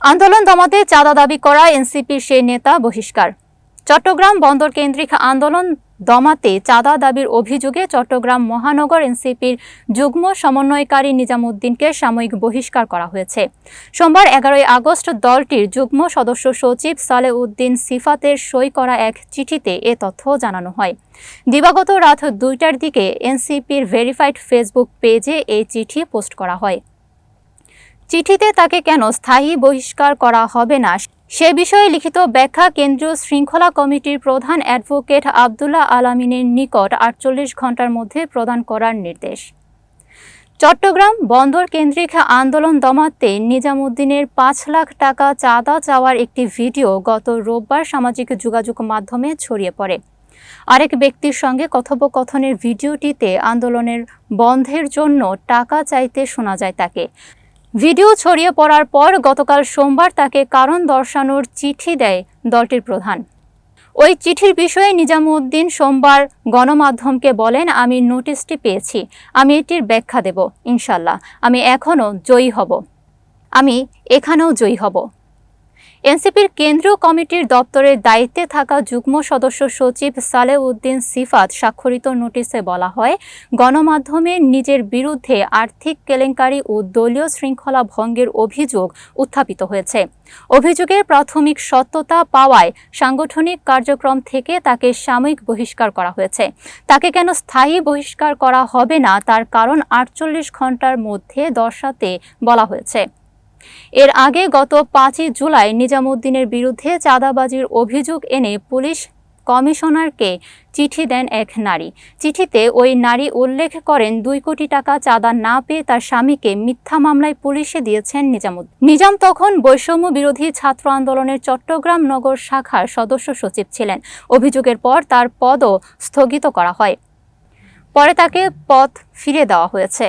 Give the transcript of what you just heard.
আন্দোলন দমাতে চাঁদা দাবি করা এনসিপির সেই নেতা বহিষ্কার। চট্টগ্রাম বন্দর কেন্দ্রিক আন্দোলন দমাতে চাঁদা দাবির অভিযোগে চট্টগ্রাম মহানগর এনসিপির যুগ্ম সমন্বয়কারী নিজামুদ্দিনকে সাময়িক বহিষ্কার করা হয়েছে। সোমবার এগারোই আগস্ট দলটির যুগ্ম সদস্য সচিব সালেউদ্দিন সিফাতের সই করা এক চিঠিতে এ তথ্য জানানো হয়। দিবাগত রাত দুইটার দিকে এনসিপির ভেরিফাইড ফেসবুক পেজে এই চিঠি পোস্ট করা হয়। চিঠিতে তাকে কেন স্থায়ী বহিষ্কার করা হবে না? সে বিষয়ে লিখিত ব্যাখ্যা কেন্দ্রীয় শৃঙ্খলা কমিটির প্রধান অ্যাডভোকেট আবদুল্লাহ আলামিনের নিকট আটচল্লিশ ঘণ্টার মধ্যে প্রদান করার নির্দেশ। চট্টগ্রাম বন্দর কেন্দ্রিক আন্দোলন দমাতে নিজামুদ্দিনের পাঁচ লাখ টাকা চাঁদা চাওয়ার একটি ভিডিও গত রোববার সামাজিক যোগাযোগ মাধ্যমে ছড়িয়ে পড়ে। আরেক ব্যক্তির সঙ্গে কথোপকথনের ভিডিওটিতে আন্দোলনের বন্ধের জন্য টাকা চাইতে শোনা যায় তাকে। ভিডিও ছড়িয়ে পড়ার পর গতকাল সোমবার তাকে কারণ দর্শানোর চিঠি দেয় দলটির প্রধান। ওই চিঠির বিষয়ে নিজামুদ্দিন সোমবার গণমাধ্যমকে বলেন, আমি নোটিশটি পেয়েছি। আমি এটির ব্যাখ্যা দেব, ইনশাল্লাহ। আমি এখনও জয়ী হব। আমি এখানেও জয়ী হব। এনসিপির কেন্দ্রীয় কমিটির দপ্তরের দায়িত্বে থাকা যুগ্ম সদস্য সচিব সালেউদ্দিন সিফাত স্বাক্ষরিত নোটিশে বলা হয়, গণমাধ্যমে নিজের বিরুদ্ধে আর্থিক কেলেঙ্কারি ও দলীয় শৃঙ্খলা ভঙ্গের অভিযোগ উত্থাপিত হয়েছে। অভিযোগের প্রাথমিক সত্যতা পাওয়ায় সাংগঠনিক কার্যক্রম থেকে তাকে সাময়িক বহিষ্কার করা হয়েছে। তাকে কেন স্থায়ী বহিষ্কার করা হবে না তার কারণ আটচল্লিশ ঘণ্টার মধ্যে দর্শাতে বলা হয়েছে। এর আগে গত পাঁচই জুলাই নিজামুদ্দিনের বিরুদ্ধে চাঁদাবাজির অভিযোগ এনে পুলিশ কমিশনারকে চিঠি দেন এক নারী। চিঠিতে ওই নারী উল্লেখ করেন, দুই কোটি টাকা চাঁদা না পেয়ে তার স্বামীকে মিথ্যা মামলায় পুলিশে দিয়েছেন নিজামুদ্দিন নিজাম তখন বৈষম্য বিরোধী ছাত্র আন্দোলনের চট্টগ্রাম নগর শাখার সদস্য সচিব ছিলেন। অভিযোগের পর তার পদও স্থগিত করা হয়। পরে তাকে পদ ফিরে দেওয়া হয়েছে।